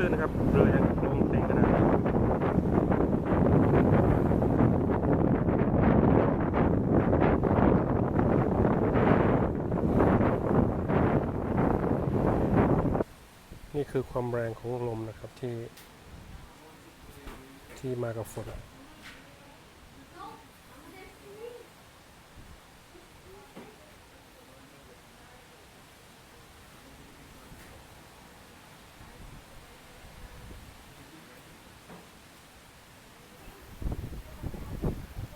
ลื่นนะครับเรือยังลมแรงขนาดนี้นี่คือความแรงของลมนะครับที่ที่มากับฝน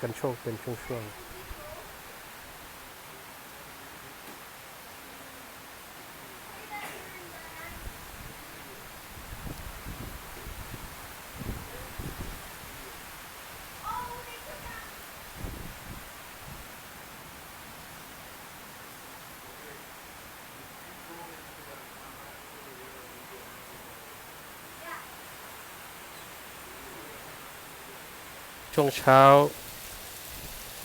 กันโชคเป็นช่วงๆ ช่วงเช้า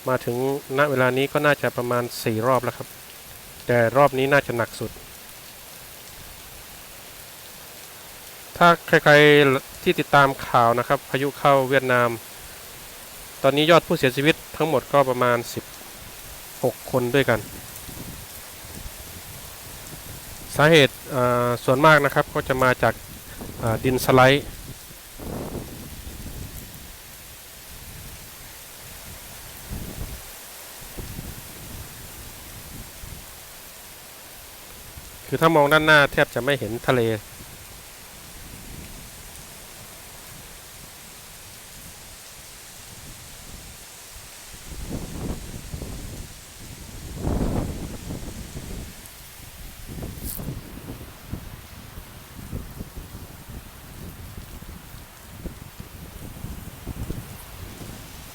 มาถึงณเวลานี้ก็น่าจะประมาณ 4 รอบแล้วครับ แต่รอบนี้น่าจะหนักสุด ถ้าใครๆที่ติดตามข่าวนะครับ พายุเข้าเวียดนาม ตอนนี้ยอดผู้เสียชีวิตทั้งหมดก็ประมาณ 16 คนด้วยกัน สาเหตุส่วนมากนะครับก็จะมาจากดินสไลด์ คือถ้ามองด้านหน้าแทบจะไม่เห็นทะเล